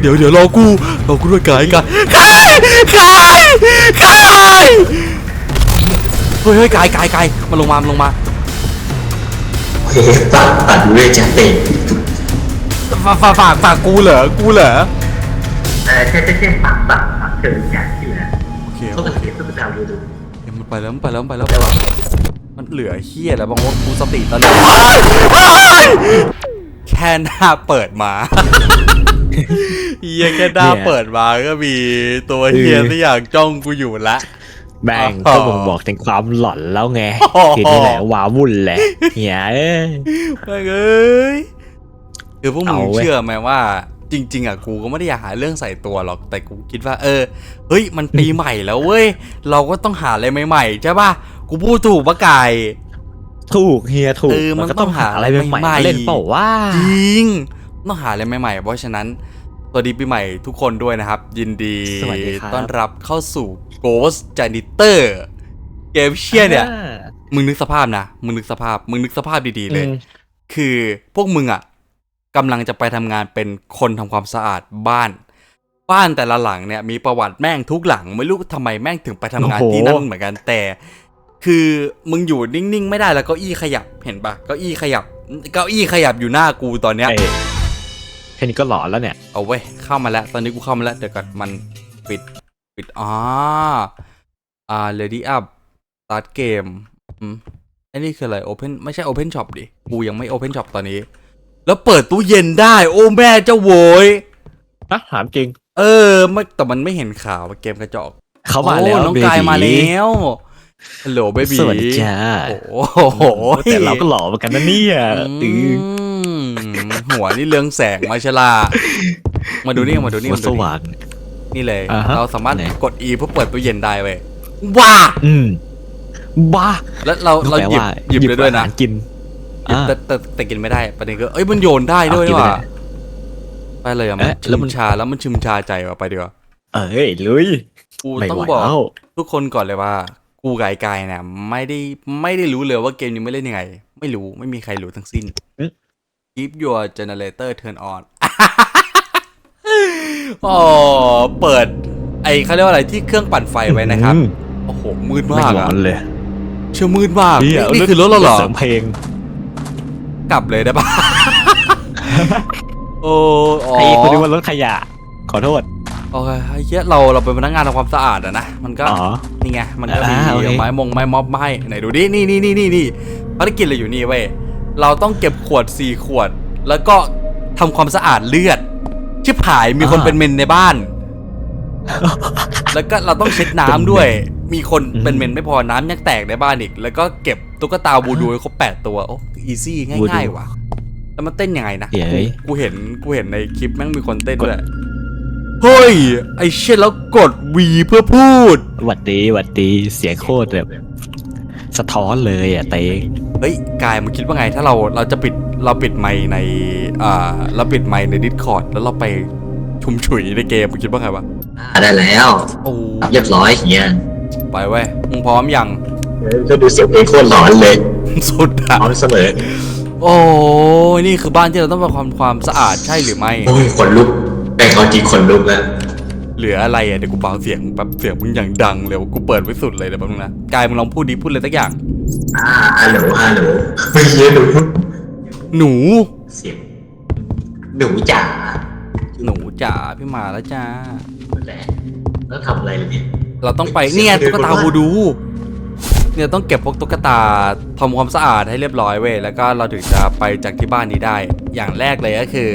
เดี๋ยวเดี๋ยวรอกูรอกูด้วยกายกายกายกายกายเฮ้ยเฮ้ยกายกายกายมาลงมามาลงมาโอเคตัดตัดดูด้วยจัดเต็มฝากฝากฝากฝากกูเหรอกูเหรอเออใช่ใช่ใช่ตัดตัดตัดเชิญจากที่เหลือโอเคต้องสังเกตต้องไปดาวดูดูเดี๋ยวมันไปแล้วมันไปแล้วมันไปแล้วมันเหลือเฮียแล้วบางว่ากูสติตอนนี้แค่หน้าเปิดมา เฮียแค่หน้าเปิดมาก็มีตัวเฮียที่อยากจ้องกูอยู่ละ แบ่งอ๋อก็บ่งบอกถึงความหลอนแล้วไงอ๋อ คือนี่แหละว้าวุ่นแหละเฮียเอ้ย แม่งเอ้ยคือพวกมึงเอาเว้ย เชื่อไหมว่า จริง ๆ อะกูก็ไม่ได้อยากหาเรื่องใส่ตัวหรอกแต่กูคิดว่า เออเฮ้ยมันปีใหม่แล้วเว้ย เราก็ต้องหาอะไรใหม่ๆใช่ป่ะกูพูดถูกปะไก่ ถูกเฮียถูกเออมันก็ต้องหาอะไรใหม่ใหม่ๆๆเล่นเปล่าว่า จริงต้องหาอะไรใหม่ๆ เพราะฉะนั้น สวัสดีปีใหม่ทุกคนด้วยนะครับ ยินดีสวัสดีครับ ต้อนรับเข้าสู่ Ghost Janitor เกมเชี่ยเนี่ย มึงนึกสภาพนะ มึงนึกสภาพ มึงนึกสภาพดีๆเลยอืมคือพวกมึงอะกำลังจะไปทำงานเป็นคนทำความสะอาดบ้าน บ้านแต่ละหลังเนี่ยมีประวัติแม่งทุกหลัง ไม่รู้ทำไมแม่งถึงไปทำงานโอ้โหที่นั่นเหมือนกันแต่ คือมึงอยู่นิ่งๆ ไม่ได้แล้วเก้าอี้ขยับเห็นปะเก้าอี้ขยับเก้าอี้ขยับอยู่หน้ากูตอนเนี้ยเอ้ย แค่นี้ก็หลอนแล้วเนี่ย เอาเว้ยเข้ามาแล้ว ตอนนี้กูเข้ามาแล้วเดี๋ยวก่อนมันปิดปิดอ๋ออ่า ready up start game อืมอันนี้คืออะไร open ไม่ใช่ open shop ดิ กูยังไม่ open shop ตอนนี้ แล้วเปิดตู้เย็นได้ โอ้แม่เจ้าโวยอะถามจริง เออไม่แต่มันไม่เห็นข่าวว่าเกมกระจอกเขามาแล้วโอ้น้องเบกายบีมาแล้วฮัลโหลเบบีสวัสดีจ้าโอ้โหแต่เราก็หล่อเหมือนกันนะเนี่ยอือม หัวนี่เรืองแสงมาชะลา มาดูนี่มาดูนี่หัวมาสดูนี่ว่าง นี่เลย อ่าฮะเราสามารถไหน กด E เพื่อเปิดตู้เย็นได้เว้ยว้าอืมบ้าแล้วเราเราแปลหยิบว่าหยิบได้ด้วยนะอาหารกินหยิบอ่า แต่แต่แต่กินไม่ได้ประเด็นก็เอ้ยมันโยนได้ด้วยเอากินนี่ไม่ว่ะได้ไปเลยอะเอ๊ะมันแล้วชิมัมนชาแล้วมันชิมชาใจว่ะไปดีกว่าเอ้ยลุยกูไม่ต้องไหวบอก แล้วทุกคนก่อนเลยว่า กูกายกายเนี่ยไม่ได้ไม่ได้รู้เลยว่าเกมนี้ไม่เล่นยังไง ไม่รู้ไม่มีใครรู้ทั้งสิ้น Keep your generator turn on อ๋อ เปิด ไอเขาเรียกว่าอะไรที่เครื่องปั่นไฟไว้นะครับอืมโอ้โห มืดไม่มากหลออะนเลยเชื่อมืดมากเหี้นี่ยนี่คือรถเราเหรอเสริมเพลง กลับเลยได้ปะโอ้อ๋อไอ้คนนี้ว่ารถขยะ ขอโทษ โอเคไอ้เหี้ยเราเราเป็นพนักงานทำความสะอาดอะนะ มันก็อ๋อนี่ไง มันก็มีอ่าโอเคไม้มงไม้ม็อบมาให้ไหนดูดิ นี่นี่นี่นี่นี่ภารกิจเราอยู่นี่เว้ย เราต้องเก็บขวดสี่ขวด แล้วก็ทำความสะอาดเลือด ชิบหายมีคนเป็นเมนในบ้าน แล้วก็เราต้องเช็ดน้ำด้วย มีคนเป็นเมนไม่พอน้ำยังแตกในบ้านอีก แล้วก็เก็บตุ๊กตาบูดูให้ครบแปดตัวโอ้อีซี่ง่ายๆว่ะ แล้วมันเต้นยังไงนะเฮ้ยกูเห็นกูเห็นในคลิปแม่งมีคนเต้นด้วยเฮ้ย ไอเช่นแล้วกด V เพื่อพูด หวัดดีหวัดดีเสียงโคตรแบบ สะท้อนเลยอะเตง เฮ้ยกายมึงคิดว่าไง ถ้าเราเราจะปิดเราปิดไมค์ในอ่าเราปิดไมค์ใน Discord แล้วเราไปชุมฉุยในเกมมึงคิดว่าไงวะอ่าได้แล้วโอ้เรียบร้อยอย่างเงี้ยไปเว้ยมึงพร้อมยังก็ดูเสียงเพลงโคตรหลอนเลย สุดอะพร้อมเสมอโอ้ยนี่คือบ้านที่เราต้องทำความความสะอาดใช่หรือไม่ โอ้ยขนลุกแต่เขาจริงขนลุกแล้วเหลืออะไรอะเดี๋ยวกูเบาเสียงแบบเสียงมึงอย่างดังเลยกูเปิดไว้สุดเลยเดี๋ยวแป๊บนึงนะกายมึงลองพูดดิพูดเลยสักอย่าง อ่าฮัลโหลฮัลโหลไม่ใช่หนูหนู เสียงหนูจ๋าหนูจ๋าพี่มาแล้วจ้าแหละแล้วทำอะไรเลยเนี่ยเราต้องไปเนี่ยตุ๊กตาวูดู เนี่ยต้องเก็บพวกตุ๊กตาทำความสะอาดให้เรียบร้อยเว้ยแล้วก็เราถึงจะไปจากที่บ้านนี้ได้ อย่างแรกเลยก็คือ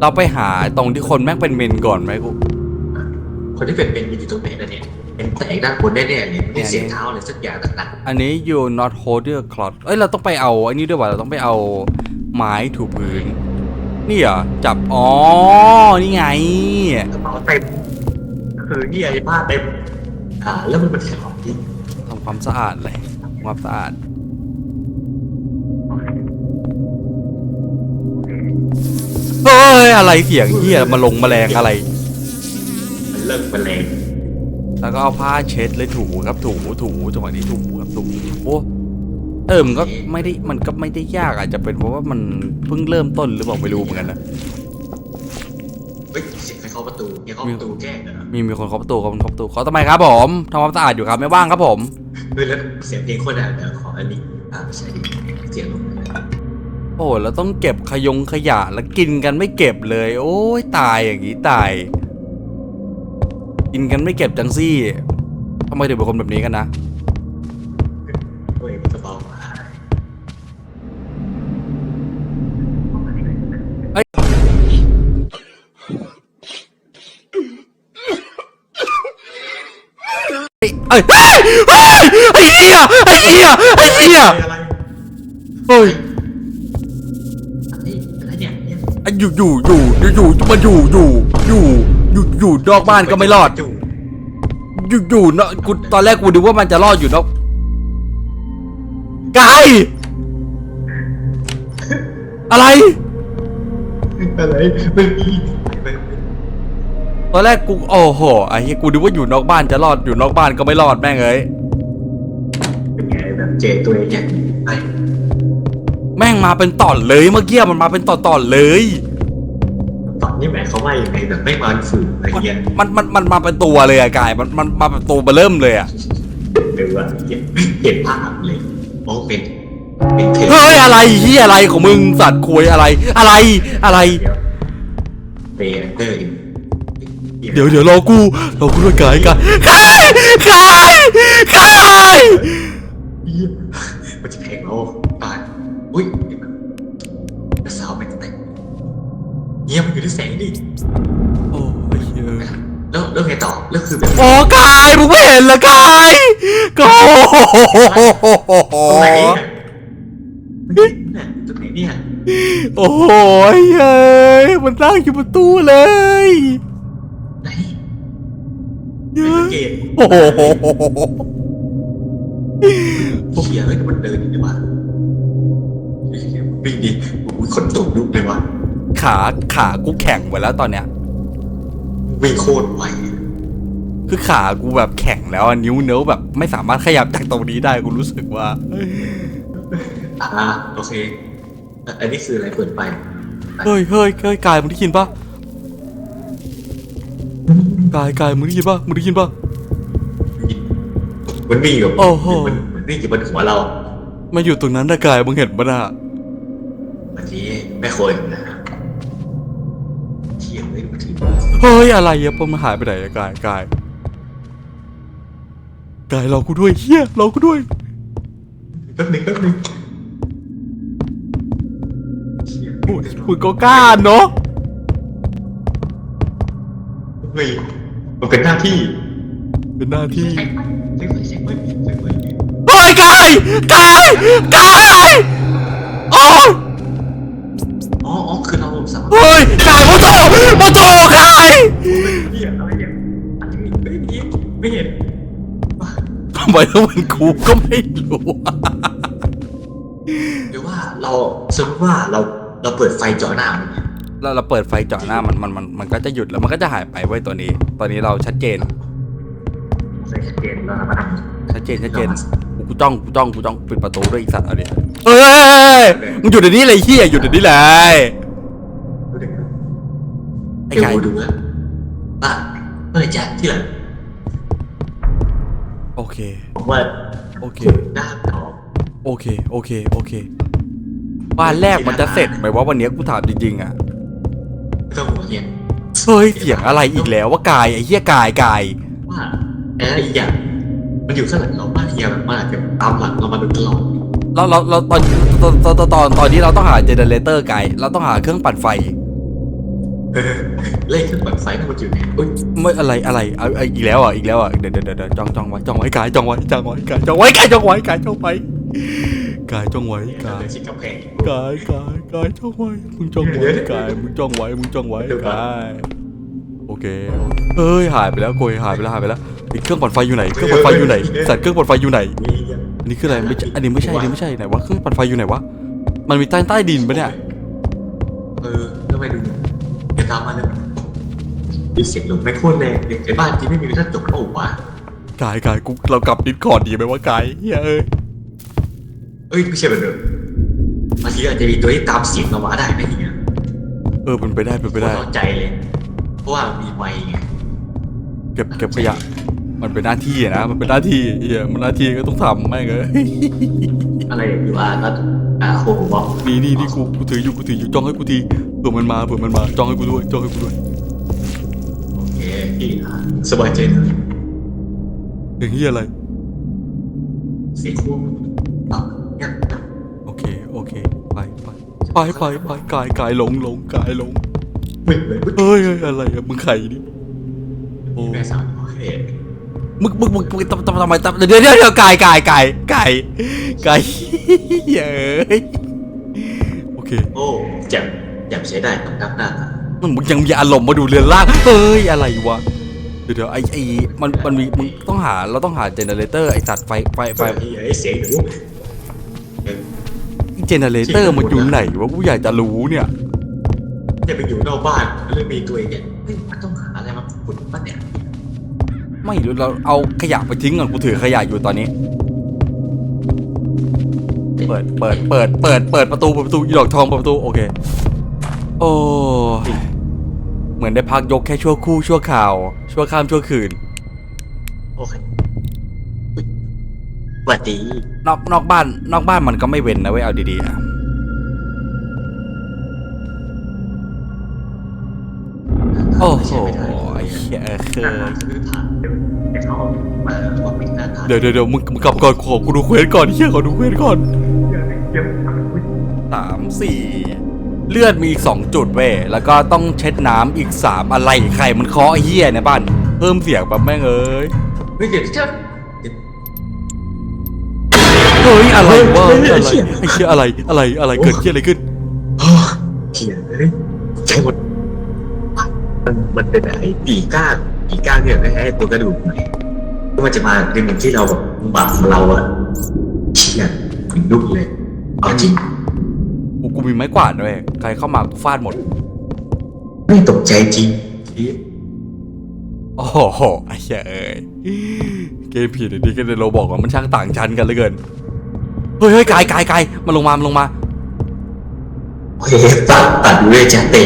เราไปหาตรงที่คนแม่งเป็นเมนก่อนไหมกูคนที่เป็นเป็นอยู่ตรงไหนนะเนี่ย เป็นแตกด้านบนแน่ๆเลยไม่เสียงเท้าอะไรสักอย่างหนักอันนี้ you not hold your cloth เอ้ยเราต้องไปเอาอันนี้ด้วยว่ะเราต้องไปเอาไม้ถูพื้น นี่เหรอจับอ๋อนี่ไงๆกระเป๋าเต็มคือนี่ไอ้ผ้าเต็มอ่าแล้วมันเป็นของที่ทำความสะอาดเลยทำความสะอาดเฮ้ยอะไรเสียงเหี้ยมาลงแมลงอะไร มันเลิกแมลง แล้วก็เอาผ้าเช็ดเลยถูครับถูถูจังหวะนี้ถูครับถูโอ้เออมันก็ไม่ได้มันก็ไม่ได้ยากอาจจะเป็นเพราะว่ามันเพิ่งเริ่มต้นหรือเปล่าไม่รู้เหมือนกันนะเฮ้ยเสียงใครเคาะประตูเนี่ยเคาะประตูแกล้งเหรอมีมีคนเคาะประตูคนเคาะประตูเขาทำไมครับผมทำความสะอาดอยู่ครับไม่ว่างครับผมเฮ้ยแล้วเสียงเพลงโคตรดังเดี๋ยวขออันนี้อ่าไม่ใช่ดิเสียงลงโอ้แล้วต้องเก็บขยงขยะแล้วกินกันไม่เก็บเลย โอ้ยตายอย่างนี้ตาย กินกันไม่เก็บจังซี่ทำไมถึงเป็นคนแบบนี้กันนะเฮ้ยมันจะเบามาเอ้เอ้ยเอ้ยไอ้เหี้ยไอ้เหี้ยไอ้เหี้ยอะไรเฮ้ยอะไรอะไรเนี่ย ไอ้อยู่อยู่อยู่อยู่อยู่มันอยู่อยู่อยู่ อยู่อยู่นอกบ้านก็ไม่รอดจู่อยู่อยู่เนาะกูตอนแรกกูนึกว่ามันจะรอดอยู่เนาะกายอะไร อะไรไม่มีไม่ตอนแรกกูโอ้โหไอ้เหี้ยกูนึกว่าอยู่นอกบ้านจะรอดอยู่นอกบ้านก็ไม่รอดแม่งเอ้ยเป็นไงแบบเจตัวเองเนี่ยไอ้แม่งมาเป็นตอนเลยเมื่อกี้มันมาเป็นตอนตอนๆเลยตอ นนี้แหมเขาว่ายังไงแบบไม่มาฝืนอะไรเงี้ยมันมันมันมาเป็นตัวเลยอะกายมันมันมาเป็นตัวเบอร์เริ่มเลยอะหรือว่าเห็นเห็นภาพเลยโอ้เป็นเป็นเทปเฮ้ยอะไรเฮียอะไรของมึงสัตว์คุยอะไร อะไรอะไรเปย์เตอร์เดี๋ยวเดี๋ยวรอกูรอกูด้วยกายกายกายกายกาย นเหรอกายก็โอ้โหตรงไหนเนี่ยตรงไหนเนี่ยโอ้โหเฮ้ยมันนั่งอยู่ประตูเลยไหนเยไม่อะสังเกตโอ้โหเขียเลยมันเดินดีวะวิ่งดิอุ้ยขนตุ่มลุกเลยวะขาขากูแข็งหมดแล้วตอนเนี้ยวิ่งโคตรไว คือขากูแบบแข็งแล้วอะนิ้วเนื้อแบบไม่สามารถขยับจากตรงนี้ได้กูรู้สึกว่าอ่าโอเค อันนี้คืออะไรเปิดไป เฮ้ยเฮ้ยเฮ้ยกายมึงได้ยินปะกายกายมึงได้ยินปะมึงได้ยินปะมันวิ่งอยู่โอ้โหมันมันวิ่งอยู่บนหัวเรา มาอยู่ตรงนั้นนะกายมึงเห็นปะน่ะวันนี้ไม่ควรนะเขียนเลยมาถึงเฮ้ยอะไรอะปมนหายไปไหนอะกายกาย กายรอกูด้วยเฮียรอกูด้วยแป๊บหนึงแป๊บหนึงโอ้ยมึงก็กล้าเนาะเฮ้ยมันเป็นหน้าที่เป็นหน้าที่ใช่ไหมใช่ไหมใช่ไหมใช่ไหมเฮ้ยกายกายกายโอ้ยอ๋อ ไมต้องเป็นกูก็ไม่รู้หรือว่าเราสมมติว่าเราเราเปิดไฟจ่อหน้ามันเนี่ยแล้วเราเปิดไฟเจาะหน้ามันมันมันมันก็จะหยุดแล้วมันก็จะหายไปเว้ยตัวนี้ ตอนนี้เราชัดเจน ใส่ชัดเจนเราสามารถทำชัดเจนชัดเจนกูจ้องกูจ้องกูจ้องปิดประตูด้วยอีสัตว์เอาดิเอ้ยมึงหยุดเดี๋ยวนี้เลยเฮียหยุดเดี๋ยวนี้เลยดูดิไอ้เดี๋ยวไก่กูดูนะอะเมื่อไหร่จะที่หลัง โอเค ผมว่าโอเคขุดด้านออกโอเค โอเค โอเค บ้านแรกมันจะเสร็จไหมว่าวันนี้กูถามจริงๆอะไม่ต้องหัวเงี้ยเฮ้ย เสียงอะไรอีกแล้วว่ากายไอ้เฮียกายกาย ว่าแอร์อีกอย่างมันอยู่ข้างหลังเราบ้านเฮียแบบมากแบบตามหลังเรามาโดยตลอดเราเราเราตอนตอนตอนตอนตอนตอนนี้เราต้องหาเจเนเรเตอร์ไกด์เราต้องหาเครื่องปั่นไฟ เลขขึ้นเปิดไฟมันอยู่ไหนอุ้ยไม่อะไรอะไรเอาเอาอีกแล้วอะอีกแล้วอะเดี๋ยวเดี๋ยวเดี๋ยวจ้องจ้องไว้จ้องไว้กายจ้องไว้จ้องไว้กายจ้องไว้กายจ้องไว้กายจ้องไว้กายจ้องไว้กายชิดกำแพงกายกายกายจ้องไว้มึงจ้องไว้กายมึงจ้องไว้มึงจ้องไว้กายโอเคเอ้ยหายไปแล้วโกยหายไปแล้วหายไปแล้วไอ้เครื่องปั่นไฟอยู่ไหนเครื่องปั่นไฟอยู่ไหนสัตว์เครื่องปั่นไฟอยู่ไหนอันนี้คืออะไรไม่ใช่อันนี้ไม่ใช่อันนี้ไม่ใช่ไหนวะเครื่องปั่นไฟอยู่ไหนวะมันมีใต้ใต้ดินปะเนี่ยเออแล้วไปดู ตามมาเลยดีเสียงลมไม่โคตรแรงในบ้านที่ไม่มีกระจกโอ้วะกายกายกูเรากลับดิสคอร์ดดีไหมวะกายเฮ้ยเอ้ยเอ้ยไม่ใช่แบบเดิมบางทีอาจจะมีตัวที่ตามเสียงเรามาได้นะเฮียเออเป็นไปได้เป็นไปได้ร้อนใจเลย เพราะว่ามีไมค์ไงเก็บเก็บขยะ มันเป็นหน้าที่อะนะมันเป็นหน้าที่เฮียมันหน้าที่ก็ต้องทำแม่งเอ้ยอะไรอยู่อะก็อ่าโหบอกนี่นี่นี่กูกูถืออยู่กูถืออยู่จ้องให้กูที เผื่อมันมาเผื่อมันมาจ้องให้กูด้วยจ้องให้กูด้วยโอเคพี่อะสบายใจเลยเสียงเฮียอะไรเสียงคู่อะเนี่ยโอเคโอเคไปไปไปไปไปกายกายหลงหลงกายหลงมึงเลยมึงเฮ้ยเฮ้ยอะไรอะมึงไข่ดิโอ้แม่สาวโอเคมึงมึงมึงมึงทำทำทำไมทำเดี๋ยวเดี๋ยวเดี๋ยวกายกายกายกายกายเย้ยโอเคโอ้แจ่ มแจ่มใช้ได้ต้องนับหน้าตามันมึงยังมีอารมณ์มาดูเรือนล่างเฮ้ยอะไรวะเดี๋ยวเดี๋ยวไอ้ไอ้มันมันมีมึงต้องหาเราต้องหาเจเนเรเตอร์ไอ้สัตว์ไฟไฟไฟไฟไอ้เสียงหนูเออเจเนเรเตอร์มันอยู่ไหนวะกูอยากจะรู้เนี่ยจะไปอยู่นอกบ้านแล้วมีตัวเองเนี่ยเฮ้ยมันต้องหาอะไรมาขุดบ้านเนี่ยไม่รู้เราเอาขยะไปทิ้งก่อนกูถือขยะอยู่ตอนนี้ เปิดเปิดเปิดเปิดเปิดประตูเปิดประตูอีดอกทองเปิดประตูโอเค โอ้ยเหมือนได้พักยกแค่ชั่วครู่ชั่วข่าว ชั่วข้ามชั่วคืน โอเคอุ๊ยสวัสดี นอกนอกบ้าน นอกบ้านมันก็ไม่เว้นนะเว้ยเอาดีๆอะโอ้โหไอ้เหี้ยเออเคหน้ายตาคือผ่านเดี๋ยวเดี๋ยวเขามาบอกเป็นหน้าตาเดี๋ยวเดี๋ยวเดี๋ยวมึงมึงกลับก่อนขอกูดูเควสก่อนเฮียขอดูเควสก่อนเดี๋ยวอุ๊ยสามสี่ เลือดมีอีกสองจุดเว้ยแล้วก็ต้องเช็ดน้ำอีกสามอะไรใครมันเคาะไอ้เฮียในบ้าน เพิ่มเสียงแบบแม่งเอ้ยเฮ้ยเดี๋ยวเจ้าเฮ้ยอะไรวะเฮ้ยอะไรไอ้เหี้ยไอ้เฮียอะไรอะไรอะไรเกิดเฮียอะไรขึ้นโอ้เขียนเลยใจหมดมันมันเป็นไอ้ปีก้างปีก้างเนี่ยไอ้ตัวกระดูกหน่อยที่มันจะมาในมุมที่เราแบบบาดเราอะเขียนถึงลุกเลยเอาจริง กูกูมีไม้กวาดด้วยใครเข้ามากูฟาดหมด ไม่ตกใจจริงที่โอ้โหไอ้เหี้ยเอ้ยเกมผีเดี๋ยวนี้ก็เราบอกว่ามันช่างต่างชั้นกันเหลือเกินเฮ้ยเฮ้ยกายกายกายมาลงมามาลงมาโอเคตัดตัดเวจะเตะ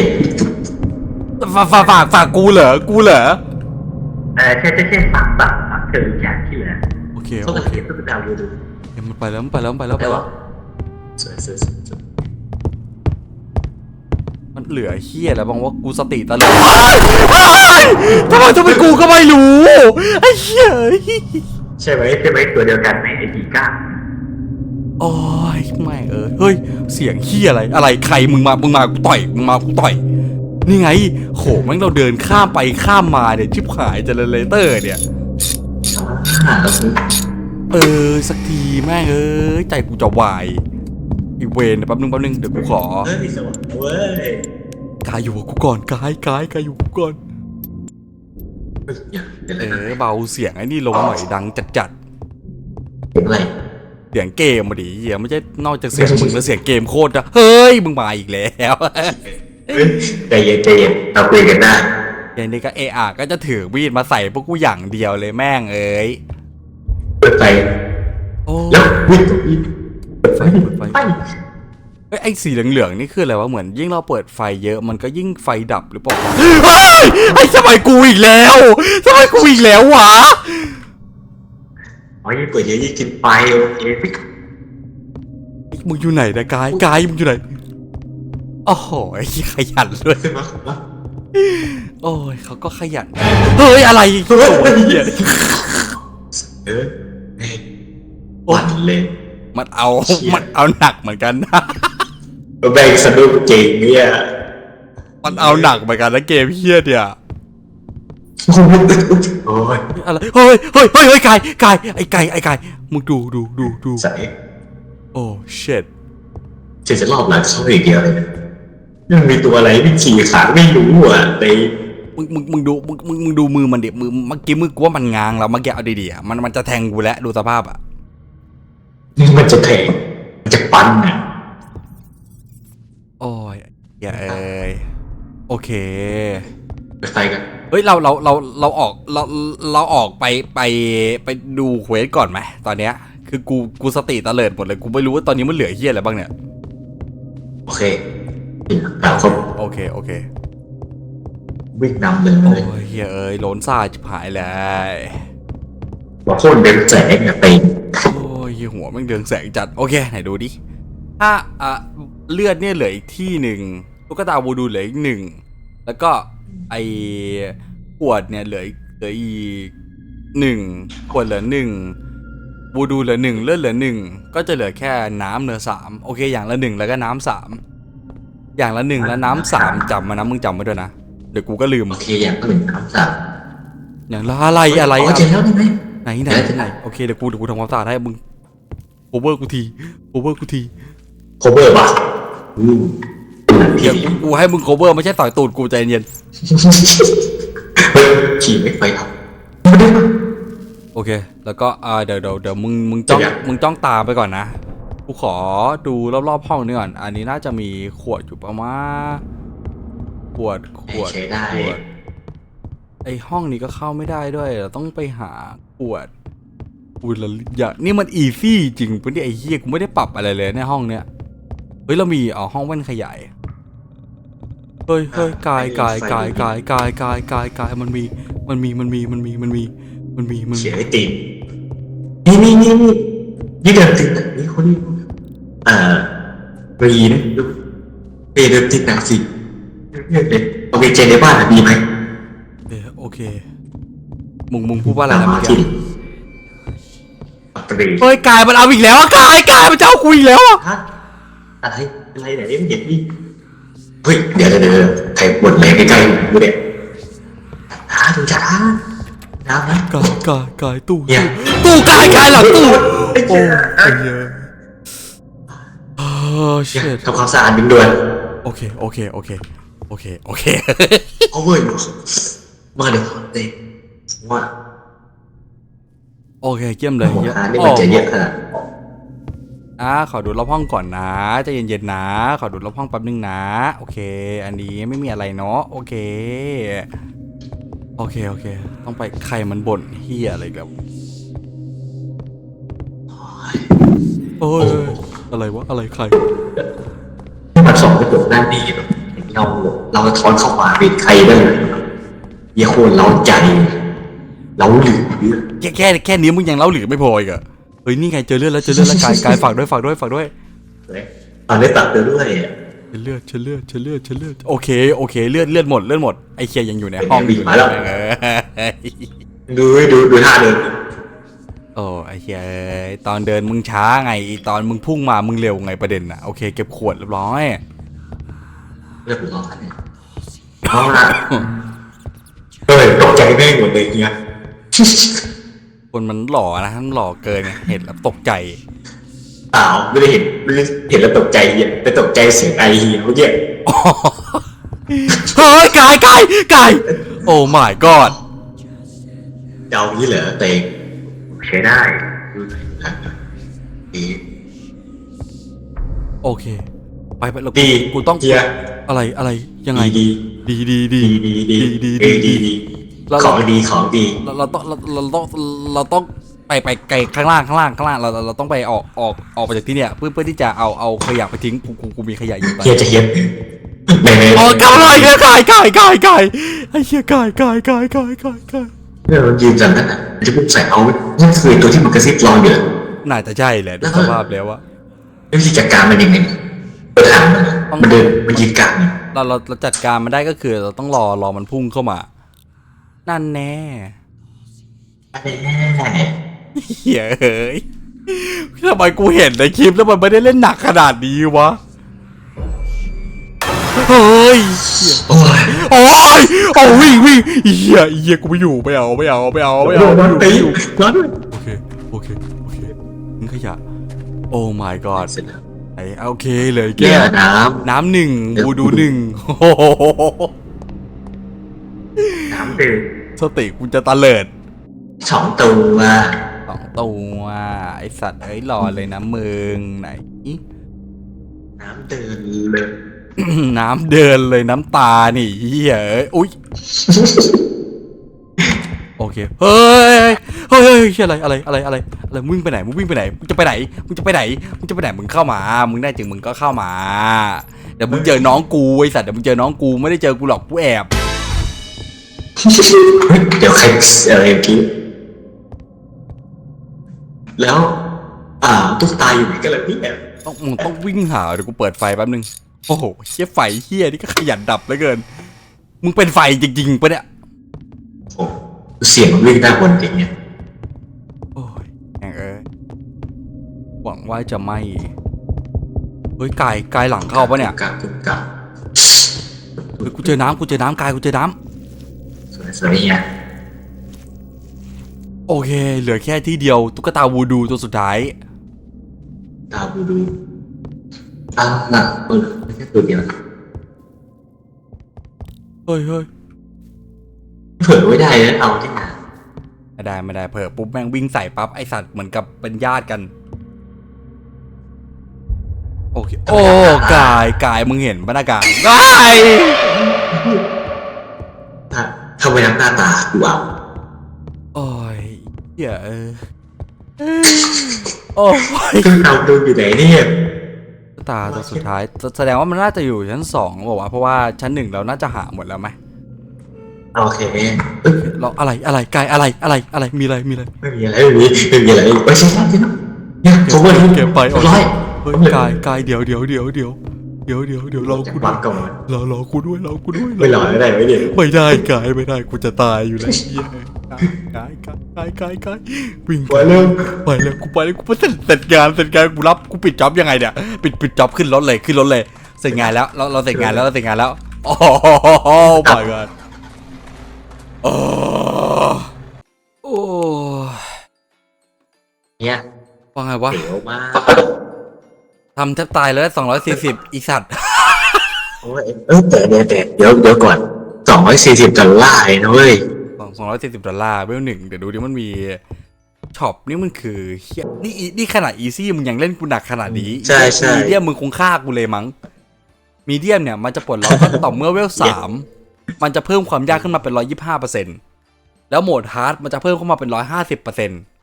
ฝากฝากฝากฝากกูเหรอกูเหรอเออใช่ใช่ใช่ฝากฝากฝากเธอจากที่เหลือโอเคเขาโอจะเคเขียนตุ๊กตาดูดูเดี๋ยวมันไปแล้วมันไปแล้วมันไปแล้วไปแต่แล้วว่าสวยสวยสวยมัน เหลือเฮียแล้วบังว่ากูสติตะลึงทำไมทำไมกูก็ไม่รู้ไอ้เหี้ยใช่ไหมใช่ไหมตัวเดียวกันไหมไอ้ปีก้าโอ้ยไม่เออเฮ้ย เสียงเฮียอะไร อะไรใครมึงมามึงมากูต่อยมึงมากูต่อยนี่ไง โหแม่งเราเดินข้ามไปข้ามมาเนี่ยชิบหายเจเนเรเตอร์เนี่ยเอเออสักทีแม่งเอ้ยใจกูจะวาย อีเวนแป๊บนึงแป๊บนึงเดี๋ยวกูขอเฮ้ยสวัสดีเว้ยกายอยู่กับกูก่อนกายกายกายอยู่กับกูก่อนเฮ้ยอย่าเป็นเออะไรอเบาเสียงไอ้นี่ลงหน่อยดังจัดจัดเป็นอะไรๆ เสียงเกมมาดิเหี้ยไม่ใช่นอกจากเสียงมึงแล้วเสียงเกมโคตรอะเฮ้ยมึงมาอีกแล้วเฮ้ยใจเย็นใจเย็นเราคุยกันได้เดี๋ยวนี้ก็เอะอะก็จะถือมีดมาใส่พวกกูอย่างเดียวเลยแม่งเอ้ยเปิดไฟโอ้แล้ววิ่งตรงนี้ เปิดไฟเปิดไฟไฟเอ้ยไอ้สีเหลืองๆนี่คืออะไรวะเหมือนยิ่งเราเปิดไฟเยอะมันก็ยิ่งไฟดับหรือเปล่าวะเฮ้ยไอ้ทำไมกูอีกแล้วทำไมกูอีกแล้ววะอ๋อยิ่งเปิดเยอะยิ่งกินไฟโอเคพี่มึงอยู่ไหนนะกายกายมึงอยู่ไหนโอ้โหไอ้ขยันด้วยขึ้นมาขึ้นมาโอ้ยเขาก็ขยันเฮ้ยอะไรโอ้ยเหี้ยเออเฮ้ยวันเลย มันเอามันเอาหนักเหมือนกันนะ แบ่งสนุกเก่งเนี่ยมันเอาหนักเหมือนกันนะเกมเฮียเนี่ยโอ้ยอะไรเฮ้ยเฮ้ยเฮ้ยเฮ้ยกายกายไอ้กายไอ้กายมึงดูดูดูดูใส่โอ้เช็ดเจะจะรอบหลังเขาอีกเดียวเลยนะยังมีตัวอะไรที่ขี่ขาไม่รู้อะในมึงมึงมึงดูมึงมึงมึงดูมือมันดิมือเมื่อกี้มือกูว่ามันง้างแล้วเมื่อกี้เอาดีๆอะมันมันจะแทงกูแล้วดูสภาพอะ มันจะแทงมันจะปั้นอะโอ้ยอย่าเอ้ยโอเคไปไฟกันเฮ้ยเราเราเราเราออกเราเราออกไปไปไปดูเควสก่อนไหมตอนเนี้ยคือกูกูสติตะเลิดหมดเลยกูไม่รู้ว่าตอนนี้มันเหลือเฮียอะไรบ้างเนี่ยโอเคนี่กล่าวครบโอเคโอเควิ่งนำเลยโอ้ยเฮียเอ้ยโหลนซ่าจิบหายเลยว่าโคตรเดินแสงเนี่ยไปโอ้ ยเหี้ยหัวแม่งเดืองแสงจัด โอเคไหนดูดิ ถ้าอะเลือดเนี่ยเหลืออีกที่หนึ่งตุ๊กตาวูดูเหลืออีกหนึ่ง แล้วก็ไอขวดเนี่ยเหลืออีกเหลืออีกหนึ่งขวดเหลือหนึ่งวูดูเหลือหนึ่งเลือดเหลือหนึ่งก็จะเหลือแค่น้ำเหลือสามโอเค อย่างละหนึ่งแล้วก็น้ำสามอย่างละหนึ่งแล้วน้ำสามจำมานะมึงจำไว้ด้วยนะเดี๋ยวกูก็ลืมโอเคอย่างก็หนึ่งคำสามอย่างละอะไรอะไรอ๋ออะเจอแล้วได้ไหมไหนไหนไหนโอเคเดี๋ยวกูเดี๋ยวกูทำความสะอาดให้มึงโอ เวอร์กูทีโอเวอร์กูทีโคเวอร์ป่ะอืมเดี๋ยวกูกูให้มึงโคเวอร์ไม่ใช่ต่อยตูดกูใจเย็นเฮ้ยขี่ไม่ไปครับไม่ได้มาโอเค แล้วก็อ่าเดี๋ยวเดี๋ยวเดี๋ยวมึงมึงจ้องเดี๋ยวมึงจ้องตามไปก่อนนะกูขอดูรอบๆห้องนี้ก่อน อันนี้น่าจะมีขวดอยู่ประมาณขวดขวดใช้ได้ ขวดไอห้องนี้ก็เข้าไม่ได้ด้วยเราต้องไปหาขวด อุยละอย่านี่มันอีซี่จริงปะเนี่ยไอ้เหี้ยกูไม่ได้ปรับอะไรเลยในห้องเนี้ยเฮ้ยเรามีอ๋อห้องแว่นขยายเฮ้ยเฮ้ยกายกายกายกายกายกายกายกายมันมีมันมีมันมีมันมีมันมีมันมีมันมีเขียนไอติมนี่นี่นี่นี่นี่เดินติดหนังนี่คนนี้เอ่อรีนะลูกเปเดินติดหนังสิเนี่ยเด็กเอาไปเจนในบ้านอะดีไหมเออโอเค มึงมึงพูดว่าอะไรนะมาเมื่อที่กี้ปั ตตรีเฮ้ยกายมันเอาอีกแล้วอะกายกายมันจะเอากูอีกแล้วอะฮะอะไรอะไรไหนไม่เห็นนี่เฮ้ยเดี๋ยวเดี๋ยวเดี๋ยวใครปวดแรงใกล้ๆกูเนี่ยหาดูจ้าน้ำนะกายกายกายตู้เนี่ยตู้กายกายหลังตู้ไอ้โอ้เหี้ยยเหี้ยโอ้เชิดทำความสะอาดดึงด่วนโอเคโอเคโอเคโอเคโอเคเอาเว้ยมาเดี๋ยวเด็กว่า โอเคเยี่ยมเลยหัวเยี่ยมหานี่มันจะเยอะขนาดอ่าขอดูรอบห้องก่อนนะใจเย็นๆนะ ขอดูรอบห้องแป๊บนึงนะ โอเค อันนี้ไม่มีอะไรเนาะโอเค โอเคโอเค ต้องไปใครมันบ่นเฮียอะไรอีกับโอ้ยอะไรวะอะไรใคร มันสองกระจกด้านนี้แบบเราเราสะท้อนเข้ามาเป็นใครได้เลยเยี่ยโคนเราใจ เราหลือแค่แค่แค่นี้มึงยังเล่าหรือไม่พออีกเหรอะเฮ้ยนี่ไงเจอเลือดแล้วเจอเลือดแล้วกายกายฝากด้วยฝากด้วยฝากด้วยตอนได้ตัดเตือด้วยเจอเลือดเจอเลือดเจอเลือดเจอเลือดโอเคโอเคเลือดเลือดหมดเลือดหมดไอเคียยังอยู่ในห้องบีมาแล้วเออดูดูดูท่าเดินโอ้ไอเคียเอ้ยตอนเดินมึงช้าไงอีตอนมึงพุ่งมามึงเร็วไงประเด็นน่ะโอเคเก็บขวดเรียบร้อย เรื่องร้อนเนี่ยเอาละเฮ้ยตกใจแม่งหมดเลยเนี่ย คนมันหล่อนะมันหล่อเกินไงเห็นแล้วตกใจเปล่าไม่ได้เห็นไม่ได้เห็นแล้วตกใจเนี่ยแต่ตกใจเสียงไอเฮียเมื่อกี้เฮ้ยกายกายกายโอ้ my god เดานี้เหรอเตงใช้ได้ดูหน่อยนะดีโอเค ไปไปแล้วดีกูต้องเฮียอะไรอะไรยังไงดีดีดีดีดีดีดีดีดีดี ดีดีดีเราของดีของดี เราเราต้องเราเราต้องเราต้องไปไปไกลข้างล่างข้างล่างข้างล่างเราเราเราต้องไปออกออกออกไปจากที่เนี่ยเพื่อเพื่อที่จะเอาเอาขยะไปทิ้งกูกูกูมีขยะอยู่ตอนเฮียจะเฮียไหนไหนอ๋อกำลังกายกายกายกายไอ้เหี้ยกายกายกายกายกายกายเนี่ยมันยืนจังนั่นน่ะมันจะพุ่งใส่เอานี่คือตัวที่มันกระซิบรออยู่เหรอน่าจะใช่แหละดูสภาพแล้วว่าแล้ววิธีจัดการมันยังไงเปิดถามมันนะมันเดินมันยืนกลางเนี่ยเราเราเราจัดการมันได้ก็คือเราต้องรอรอมันพุ่งเข้ามา นั่นแน่อะไรแน่เฮ้ยเอ้ยทำไมกูเห็นในคลิปแล้วมันไม่ได้เล่นหนักขนาดนี้วะ เฮ้ย โอ้ย โอ้ยโอ้วิ่งวิ่งเหี้ยเหี้ยกูไม่อยู่ไม่เอาไม่เอาไม่เอาไม่เอาโดนไม่ตีอยู่ร้อนด้วยโอเคโอเคโอเคมึงขยะ โอ้ my god เสร็จแล้วไอ้โอเคเลยเดี๋แก้ยววน้น้ำหนึ่งเดี๋ยวบูดูกูดูหนึ่งโอ้ โหำน้ำดื่มสติกูจะตะเลิดสองตัวสองตัวไอสัตว์เอ้ยรอเลยนะมึงไหน น้ำดื่มเลยน้ำเดินเลยน้ำตานี่เหี้ยเอ้ยอุ้ยโอเคเฮ้ยเฮ้ยเฮ้ยเฮ้ยอะไรอะไรอะไรอะไรอะไรมึงไปไหนมึงวิ่งไปไหนมึงจะไปไหนมึงจะไปไหนมึงจะไปไหนมึงเข้ามา มึงได้จริงมึงก็เข้ามาเดี๋ยวมึงเจอน้องกูไอสัตว์เดี๋ยวมึงเจอน้องกูไม่ได้เจอกูหรอกกูแอบ เดี๋ยวใครอะไรเมื่อกี้แล้ว อ่าตุ๊กตาอยู่ไหนกันล่ะพี่แอบต้องมึงต้องวิ่งหาเดี๋ยวกูเปิดไฟแป๊บนึง โอ้โหเฮียไฟเฮียนี่ก็ขยันดับเหลือเกิน มึงเป็นไฟจริงๆปะเนี่ย โอ้เสียงมันวิ่งได้บนจริงเนี่ยโอ้ยแม่งเอ้ยหวังว่าจะไม่เฮ้ยกายกายหลังเข้าปะเนี่ยกะกุกกะเฮ้ยกูเจอน้ำกูเจอน้ำกายกูเจอน้ สวยสวยๆเนี่ยำโอเค เหลือแค่ที่เดียวตุ๊กตาวูดูตัวสุดท้าย ตาบูดูอ่าน่ะเออไม่ใช่ตัวเดียวเฮ้ยเฮ้ยเผื่อไม่ได้นะเอาที่ไหนไม่ได้ไม่ได้เผลอปุ๊บแม่งวิ่งใส่ปั๊บไอสัตว์เหมือนกับเป็นญาติกัน โอเค โอ้กายกายมึงเห็นปะหน้ากายกาย ถ้าถ้าไปทำหน้าตากูเอาโอ้ยเหี้ยเออโอ้ยคือเราดูอยู่ไหนเนี่ยตาตัวสุดท้ายแสแสดงว่ามันน่าจะอยู่ชั้นสองบอกว่าวะเพราะว่าชั้นหนึ่งเราน่าจะหาหมดแล้วไหมโอเคเอ้ยเราอะไรอะไรกายอะไรอะไรอะไรมีอะไรมีอะไรไม่มีอะไรไม่มีไม่มีอะไรไม่ใช่ใช่ใช่เนี่ยผมว่าเก็บไปออกร้อย เฮ้ยกายกายเดี๋ยวเดี๋ยวเดี๋ยวเดี๋ยว เดี๋ยวเดี๋ยวเดี๋ยวเราจากกูวัด้วดยก่อนเราเรากูด้วยเรากูด้วยไม่หล่อไม่ได้ไม่เดี๋ยวไม่ได้กายไม่ได้กูจะตายอยู่แล้วเหี้ยกายกายกายกายกายวิ่งไปเริ่มไปแล้วกูไปแล้วกูไปเสร็จเสร็จงานเสร็จงานกูรับกูปิดจ็อบยังไงเนี่ยปิดปิดจ็อบขึ้นรถเลยขึ้นรถเลยเสร็จงานแล้วเราเราเสร็จงานแล้วเราเสร็จงานแล้วโอ้โห my god โอ้โอ้เนี่ยว่าไงวะเดี๋ยวมา ทำแทบตายเลยสองร้อยสี่สิบอีสัตว์ โอ้ยเออแต่เดี๋ยวแต่เดี๋ยวเดี๋ยวก่อนสองร้อยสี่สิบดอลลาร์เองนะเว้ยสองสองร้อยสี่สิบดอลลาร์เวลหนึ่งเดี๋ยวดูดิมันมีช็อปนี่มันคือเฮียนี่อีนี่ขนาดอีซี่มึงยังเล่นกูหนักขนาดนี้ใช่ใช่มีเดียมมึงคงฆ่ากูเลยมั้งมีเดียมเนี่ยมันจะปลดล็อกก็ต่อเมื่อเวลสามมันจะเพิ่มความยากขึ้นมาเป็นร้อยยี่ห้าเปอร์เซ็นต์แล้วโหมดฮาร์ดมันจะเพิ่มเข้ามาเป็นร้อยห้าสิบเปอร์เซ็นต์อ๋อ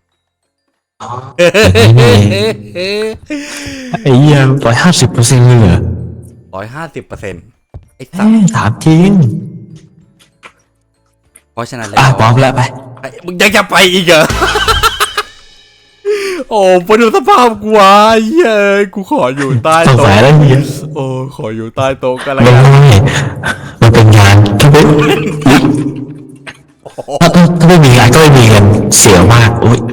ไอ้เหี้ยร้อยห้าสิบเปอร์เซ็นต์เลยเหรอร้อยห้าสิบเปอร์เซ็นต์ไอ้สัเอ้ตว์ยถามจริงเพราะฉะนั้นแล้อะวพร้อมแล้วไปไอ้มึงยังจะไปอีกเหรอ โอ้พอดูสภาพกูวะเย้ยกูขออยู่ใต้สงโต๊ะสัยแล้วเนี่ยโอ้ขออยู่ใต้โต๊ะกันละไม่กันไม่มันเป็นงานถ้าไม่ถ้าถ้าไม่มีงานก็ไม่มีเงินเสียมากโอ้ยโอ้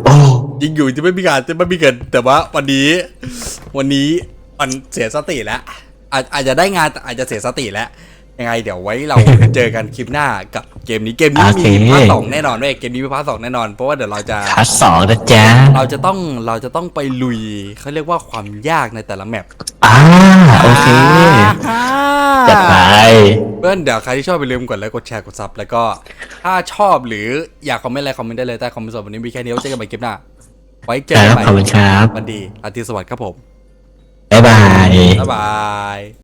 ยิงอยู่จะไม่มีการจะไม่มีเงิน แต่ว่าวันนี้ วันนี้มันเสียสติแล้วอาจอาจจะได้งานแต่อาจจะเสียสติแล้ว ยังไงเดี๋ยวไว้เราเจอกันคลิปหน้ากับเกมนี้เกมนี้มีพาร์ทสองแน่นอนเว้ยเกมนี้มีพาร์ทสองแน่นอน เพราะว่าเดี๋ยวเราจะคัดสองนะจ๊ะเราจะต้องเราจะต้องไปลุยเขาเรียกว่าความยากในแต่ละแมปอ่าโอเคอ่า จัดไป เพื่อนเดี๋ยวใครที่ชอบไปลืมกดไลค์กดแชร์กดซับแล้วก็ ถ้าชอบหรืออยากคอมเมนต์อะไรคอมเมนต์ได้เลยใต้คอมเมนต์ส่วนวันนี้มีแค่นี้ไว้เจอกันใหม่คลิปหน้า ไว้เจอคกันรับใหม่ขอบคุณครับ วันดีอาทิตย์สวัสดิ์ครับผมบ๊ายบาย บ๊ายบาย